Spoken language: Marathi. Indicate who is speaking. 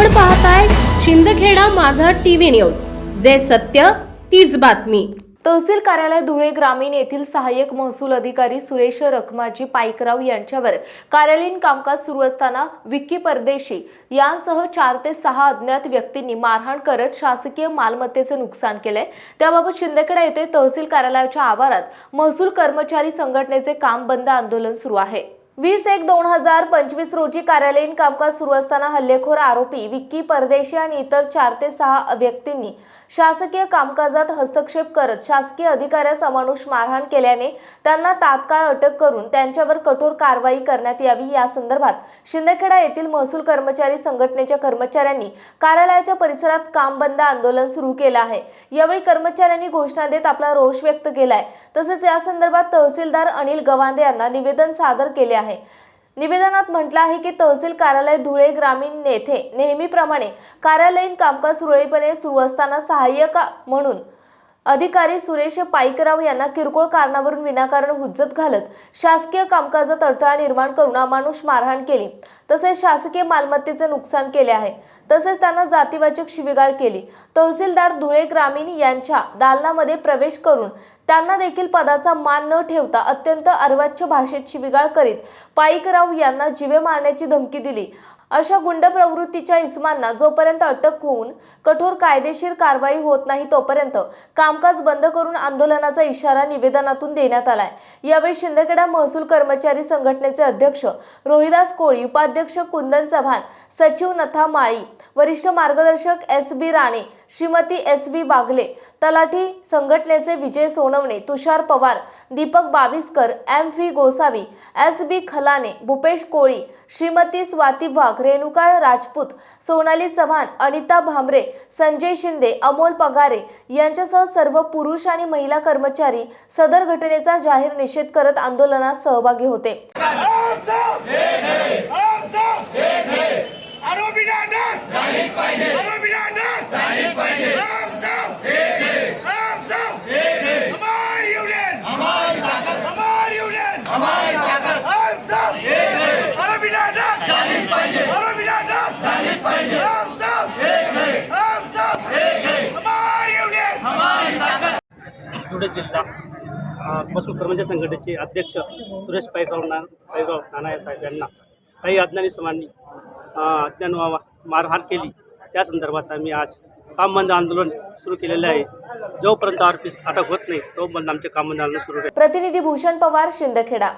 Speaker 1: आपण पाहताय शिंदखेडा माझा टीव्ही न्यूज. जे सत्य तीच बातमी.
Speaker 2: तहसील कार्यालय धुळे ग्रामीण येथील सहाय्यक महसूल अधिकारी सुरेश रखमाजी पाईकराव यांच्यावर कार्यालयीन कामकाज सुरू असताना विक्की परदेशी यांसह चार ते सहा अज्ञात व्यक्तींनी मारहाण करत शासकीय मालमत्तेचे नुकसान केले. त्याबाबत शिंदखेडा येथे तहसील कार्यालयाच्या आवारात महसूल कर्मचारी संघटनेचे काम बंद आंदोलन सुरू आहे. वीस एक दोन हजार पंचवीस रोजी कार्यालयीन कामकाज सुरू असताना हल्लेखोर आरोपी विक्की परदेशी आणि इतर चार ते सहा व्यक्तींनी शासकीय कामकाजात हस्तक्षेप करत शासकीय अधिकाऱ्यास अमानुष मारहाण केल्याने त्यांना तात्काळ अटक करून त्यांच्यावर कठोर कारवाई करण्यात यावी. या संदर्भात शिंदखेडा येथील महसूल कर्मचारी संघटनेच्या कर्मचाऱ्यांनी कार्यालयाच्या परिसरात काम बंद आंदोलन सुरू केलं आहे. यावेळी कर्मचाऱ्यांनी घोषणा देत आपला रोष व्यक्त केलाय. तसेच या संदर्भात तहसीलदार अनिल गवांदे यांना निवेदन सादर केले आहे. निवेदनात म्हटलं आहे की तहसील कार्यालय धुळे ग्रामीण येथे नेहमीप्रमाणे कार्यालयीन कामकाज सुरळीतपणे सुरू असताना सहाय्यक म्हणून अधिकारी सुरेश पाईकराव यांना किरकोळ कारणावरून विनाकारण हुज्जत घालत शासकीय कामकाजात अडथळा निर्माण करून अमानुष मारहाण केली. तसेच शासकीय मालमत्तेचे नुकसान केले आहे. तसेच त्यांना जातीवाचक शिवीगाळ केली. तहसीलदार धुळे ग्रामीण यांच्या दालनामध्ये प्रवेश करून त्यांना देखील पदाचा मान न ठेवता अत्यंत अर्वाच्य भाषेत शिवीगाळ करीत पाईकराव यांना जीवे मारण्याची धमकी दिली. अशा गुंड प्रवृत्तीच्या इसमांना जोपर्यंत अटक होऊन कठोर कायदेशीर कारवाई होत नाही तोपर्यंत कामकाज बंद करून आंदोलनाचा इशारा निवेदनातून देण्यात आलाय. यावेळी शिंदखेडा महसूल कर्मचारी संघटनेचे अध्यक्ष रोहिदास कोळी उपाध्यक्ष कुंदन चव्हाण सचिव नथा माळी वरिष्ठ मार्गदर्शक S B Rane Shrimati S V Bagle तलाठी संघटनेचे Vijay Sonawane Tushar Pawar Deepak Baviskar M V Gosavi S B Khalane Bhupesh Koli Shrimati Swati वाघ रेणुका राजपूत सोनाली चव्हाण अनिता भामरे संजय शिंदे अमोल पगारे यांच्यासह सर्व पुरुष आणि महिला कर्मचारी सदर घटनेचा जाहीर निषेध करत आंदोलनात सहभागी होते.
Speaker 3: आरोपी अटक! झालीच पाहिजे आरोपी अटक! झालीच पाहिजे
Speaker 4: धुळे जिल्हा अ, कर्मचारी संघटनेचे अध्यक्ष सुरेश पायगाव ना पायगाव नाना साहेब यांना काही अज्ञानी समांनी अज्ञान मारहाण केली. त्या संदर्भात आम्ही आज काम बंद आंदोलन सुरू केलेले आहे. जोपर्यंत आरोपी अटक होत नाही तोपर्यंत आमचे काम बंद आंदोलन सुरू राहील
Speaker 2: प्रतिनिधी भूषण पवार शिंदखेडा.